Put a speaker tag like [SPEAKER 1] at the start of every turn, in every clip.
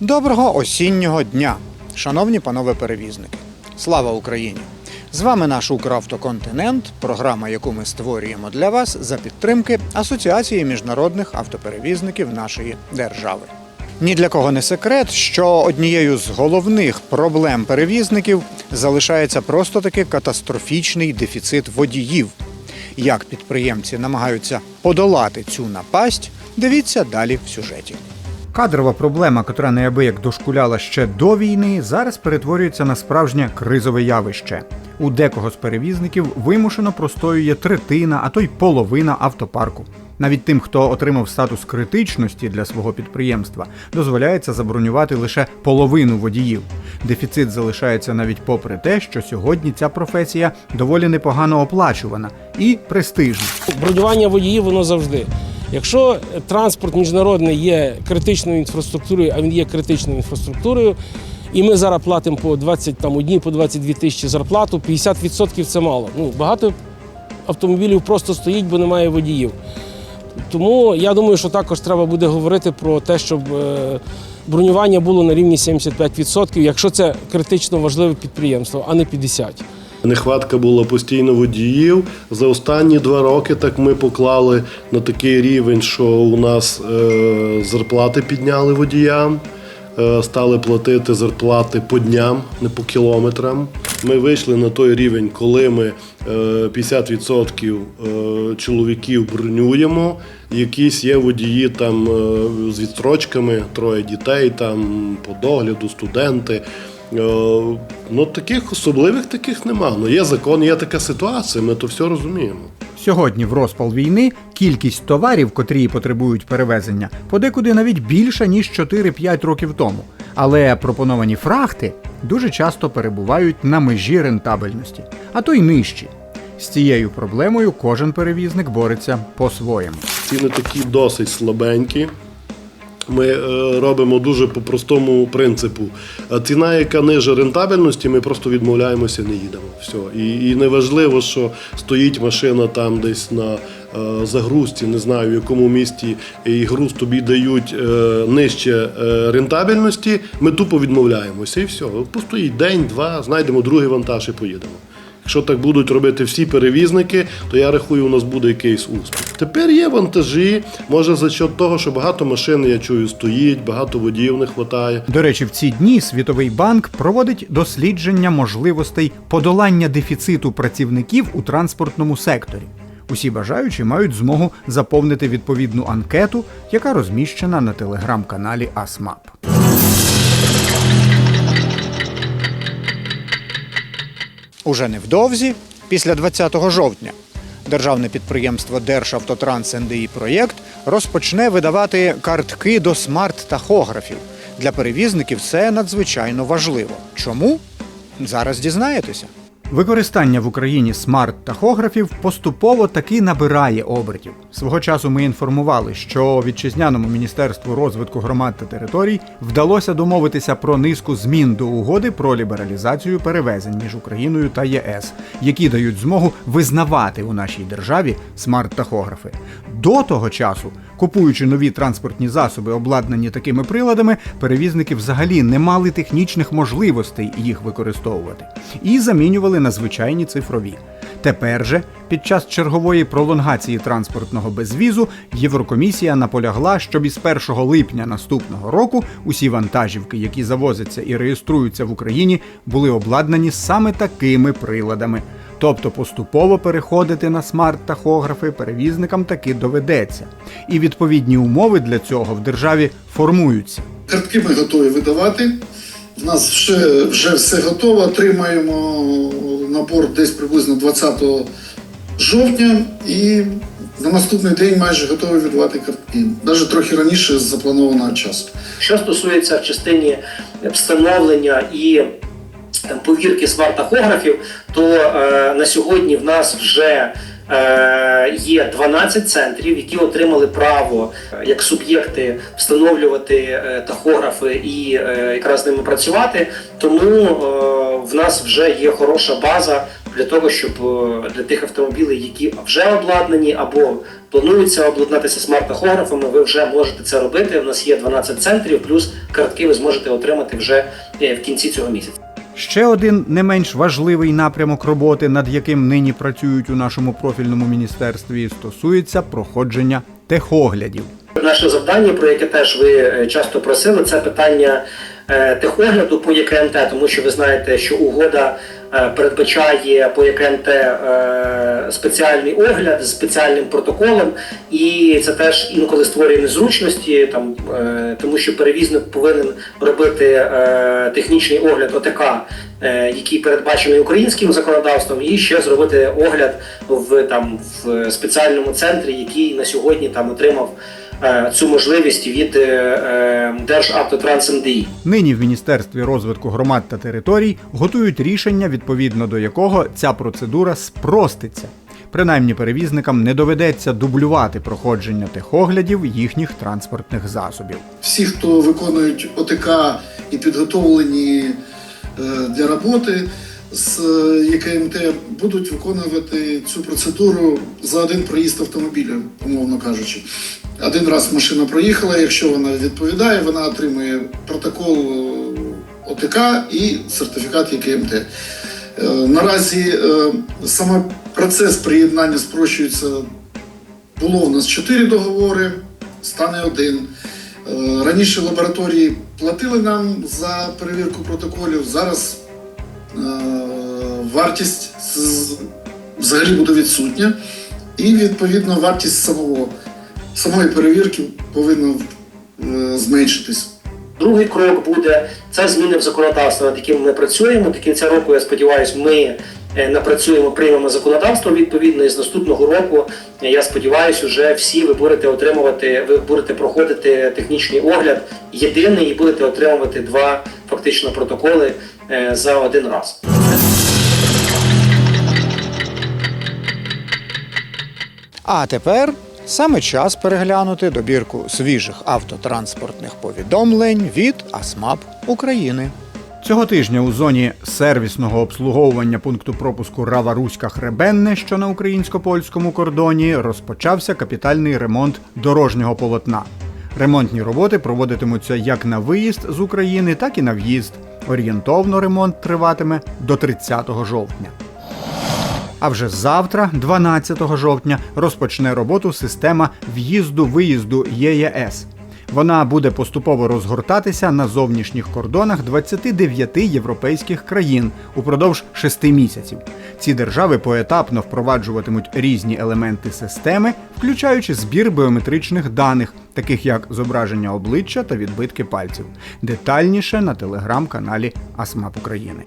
[SPEAKER 1] Доброго осіннього дня, шановні панове перевізники. Слава Україні! З вами наш Укравтоконтинент, програма, яку ми створюємо для вас за підтримки Асоціації міжнародних автоперевізників нашої держави. Ні для кого не секрет, що однією з головних проблем перевізників залишається просто таки катастрофічний дефіцит водіїв. Як підприємці намагаються подолати цю напасть, дивіться далі в сюжеті. Кадрова проблема, котра неабияк дошкуляла ще до війни, зараз перетворюється на справжнє кризове явище. У декого з перевізників вимушено простоює третина, а то й половина автопарку. Навіть тим, хто отримав статус критичності для свого підприємства, дозволяється забронювати лише половину водіїв. Дефіцит залишається навіть попри те, що сьогодні ця професія доволі непогано оплачувана і престижна.
[SPEAKER 2] Бронювання водіїв воно завжди. Якщо транспорт міжнародний є критичною інфраструктурою, а він є критичною інфраструктурою, і ми зараз платимо по 20 там одні по 22 тисячі зарплату, 50% це мало. Ну багато автомобілів просто стоїть, бо немає водіїв. Тому я думаю, що також треба буде говорити про те, щоб е, бронювання було на рівні 75%, якщо це критично важливе підприємство, а не 50%.
[SPEAKER 3] Нехватка була постійно водіїв. За останні два роки так ми поклали на такий рівень, що у нас е, зарплати підняли водіям, стали платити зарплати по дням, не по кілометрам. Ми вийшли на той рівень, коли ми е, 50% е, чоловіків бронюємо. Якісь є водії там е, з відстрочками, троє дітей, там по догляду, студенти. Е, Ну, таких особливих таких нема. Ну, є закон, є така ситуація, ми то все розуміємо.
[SPEAKER 1] Сьогодні, в розпал війни, кількість товарів, котрі потребують перевезення, подекуди навіть більша ніж 4-5 років тому. Але пропоновані фрахти дуже часто перебувають на межі рентабельності, а то й нижчі. З цією проблемою кожен перевізник бореться по-своєму.
[SPEAKER 3] Ціни такі досить слабенькі. Ми е, робимо дуже по простому принципу. Ціна, яка ниже рентабельності, ми просто відмовляємося, не їдемо. Все. І, і не важливо, що стоїть машина там десь на е, загрузці, не знаю в якому місті, і груз тобі дають е, нижче рентабельності. Ми тупо відмовляємося і все. Постоїть день, два, знайдемо другий вантаж і поїдемо. Якщо так будуть робити всі перевізники, то я рахую, у нас буде якийсь успіх. Тепер є вантажі. Може за счет того, що багато машин, я чую, стоїть, багато водіїв не вистачає.
[SPEAKER 1] До речі, в ці дні Світовий банк проводить дослідження можливостей подолання дефіциту працівників у транспортному секторі. Усі бажаючі мають змогу заповнити відповідну анкету, яка розміщена на телеграм-каналі АСМАП. Уже невдовзі, після 20 жовтня, державне підприємство Державтотранс НДІ проєкт розпочне видавати картки до смарт-тахографів. Для перевізників це надзвичайно важливо. Чому? Зараз дізнаєтеся. Використання в Україні смарт-тахографів поступово таки набирає обертів. Свого часу ми інформували, що вітчизняному міністерству розвитку громад та територій вдалося домовитися про низку змін до угоди про лібералізацію перевезень між Україною та ЄС, які дають змогу визнавати у нашій державі смарт-тахографи. До того часу, купуючи нові транспортні засоби, обладнані такими приладами, перевізники взагалі не мали технічних можливостей їх використовувати і замінювали на звичайні цифрові. Тепер же, під час чергової пролонгації транспортного безвізу, Єврокомісія наполягла, щоб із 1 липня наступного року усі вантажівки, які завозяться і реєструються в Україні, були обладнані саме такими приладами. Тобто поступово переходити на смарт-тахографи перевізникам таки доведеться. І відповідні умови для цього в державі формуються.
[SPEAKER 4] Картки ми готові видавати. В нас вже, вже все готово. Отримаємо набор десь приблизно 20 жовтня і на наступний день майже готові віддавати картки. Навіть трохи раніше з запланованого часу.
[SPEAKER 5] Що стосується в частині встановлення і там, повірки смарт-тахографів, то е, на сьогодні в нас вже є 12 центрів, які отримали право е, як суб'єкти встановлювати е, тахографи і е, якраз з ними працювати. Тому е, в нас вже є хороша база для того, щоб е, для тих автомобілів, які вже обладнані або плануються обладнатися смарт-тахографами, ви вже можете це робити. У нас є 12 центрів, плюс картки ви зможете отримати вже е, в кінці цього місяця.
[SPEAKER 1] Ще один не менш важливий напрямок роботи, над яким нині працюють у нашому профільному міністерстві, стосується проходження техоглядів.
[SPEAKER 5] Наше завдання, про яке теж ви е, часто просили, це питання е, техогляду по ЄКМТ, тому що ви знаєте, що угода е, передбачає по ЄКМТ е, спеціальний огляд з спеціальним протоколом, і це теж інколи створює незручності, там, тому що перевізник повинен робити технічний огляд ОТК, який передбачений українським законодавством, і ще зробити огляд в там в спеціальному центрі, який на сьогодні там отримав цю можливість від е, е, Державтотранс МДІ.
[SPEAKER 1] Нині в Міністерстві розвитку громад та територій готують рішення, відповідно до якого ця процедура спроститься. Принаймні перевізникам не доведеться дублювати проходження техоглядів їхніх транспортних засобів.
[SPEAKER 4] Всі, хто виконують ОТК і підготовлені е, для роботи з е, ЄКМТ, будуть виконувати цю процедуру за один проїзд автомобіля, умовно кажучи. Один раз машина проїхала, якщо вона відповідає, вона отримує протокол е, ОТК і сертифікат ЄКМТ. Е, Наразі е, саме процес приєднання спрощується. Було у нас чотири договори, стане один. Е, Раніше лабораторії платили нам за перевірку протоколів. Зараз е, вартість взагалі буде відсутня, і відповідно вартість самого, самої перевірки повинна е, зменшитись.
[SPEAKER 5] Другий крок буде це зміни в законодавство, над яким ми працюємо. До кінця року, я сподіваюся, ми е, напрацюємо, приймемо законодавство відповідно. І з наступного року е, я сподіваюся, вже всі ви будете отримувати, ви будете проходити технічний огляд єдиний і будете отримувати два фактично протоколи е, за один раз.
[SPEAKER 1] А тепер саме час переглянути добірку свіжих автотранспортних повідомлень від АСМАП України. Цього тижня у зоні сервісного обслуговування пункту пропуску Рава Руська Хребенне, що на українсько-польському кордоні, розпочався капітальний ремонт дорожнього полотна. Ремонтні роботи проводитимуться як на виїзд з України, так і на в'їзд. Орієнтовно ремонт триватиме до 30 жовтня. А вже завтра, 12 жовтня, розпочне роботу система в'їзду-виїзду ЄЄС. Вона буде поступово розгортатися на зовнішніх кордонах 29 європейських країн упродовж 6 місяців. Ці держави поетапно впроваджуватимуть різні елементи системи, включаючи збір біометричних даних, таких як зображення обличчя та відбитки пальців. Детальніше на телеграм-каналі АСМАП України.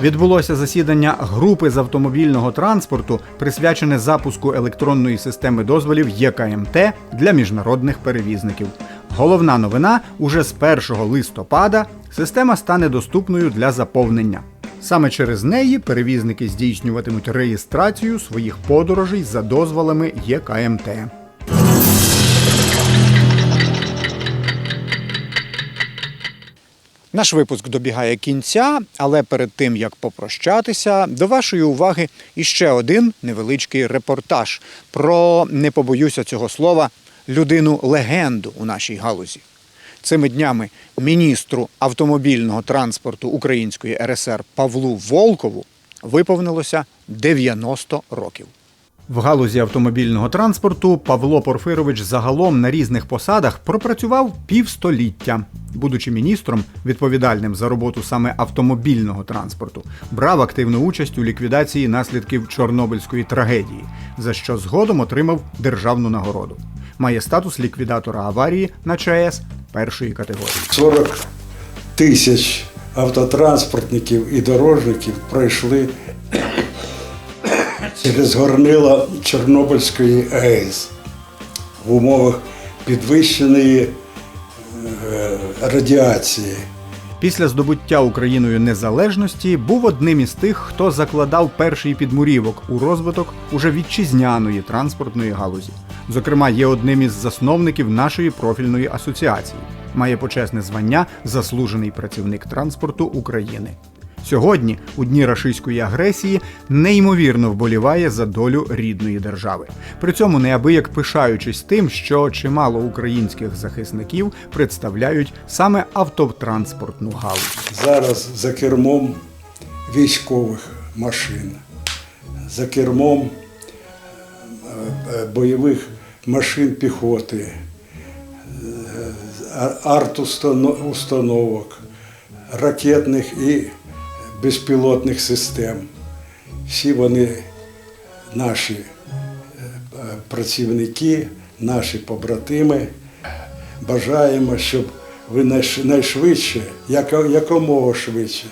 [SPEAKER 1] Відбулося засідання групи з автомобільного транспорту, присвячене запуску електронної системи дозволів ЄКМТ для міжнародних перевізників. Головна новина уже з 1 листопада система стане доступною для заповнення. Саме через неї перевізники здійснюватимуть реєстрацію своїх подорожей за дозволами ЄКМТ. Наш випуск добігає кінця, але перед тим як попрощатися, до вашої уваги іще один невеличкий репортаж про не побоюся цього слова людину легенду у нашій галузі. Цими днями міністру автомобільного транспорту Української РСР Павлу Волкову виповнилося 90 років. В галузі автомобільного транспорту Павло Порфирович загалом на різних посадах пропрацював півстоліття. Будучи міністром, відповідальним за роботу саме автомобільного транспорту, брав активну участь у ліквідації наслідків Чорнобильської трагедії, за що згодом отримав державну нагороду. Має статус ліквідатора аварії на ЧАЕС першої категорії.
[SPEAKER 6] 40 тисяч автотранспортників і дорожників пройшли через горнила Чорнобильської АЕС в умовах підвищеної е, радіації.
[SPEAKER 1] Після здобуття Україною незалежності був одним із тих, хто закладав перший підмурівок у розвиток уже вітчизняної транспортної галузі. Зокрема, є одним із засновників нашої профільної асоціації. Має почесне звання заслужений працівник транспорту України. Сьогодні, у дні рашистської агресії, неймовірно вболіває за долю рідної держави. При цьому неабияк пишаючись тим, що чимало українських захисників представляють саме автотранспортну галузь.
[SPEAKER 6] Зараз за кермом військових машин, за кермом е, е, бойових машин піхоти, е, арт-установок, ракетних і безпілотних систем. Всі вони наші е, працівники, наші побратими. Бажаємо, щоб ви найшвидше, яко- якомога швидше,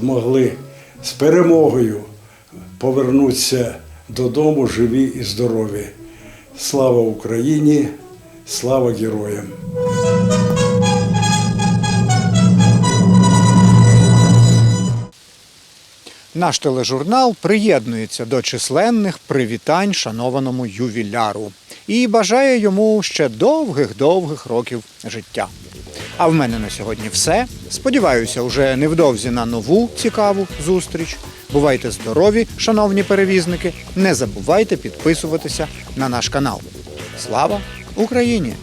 [SPEAKER 6] змогли з перемогою повернутися додому живі і здорові. Слава Україні! Слава героям!
[SPEAKER 1] Наш тележурнал приєднується до численних привітань шанованому ювіляру і бажає йому ще довгих-довгих років життя. А в мене на сьогодні все. Сподіваюся, уже невдовзі на нову цікаву зустріч. Бувайте здорові, шановні перевізники. Не забувайте підписуватися на наш канал. Слава Україні!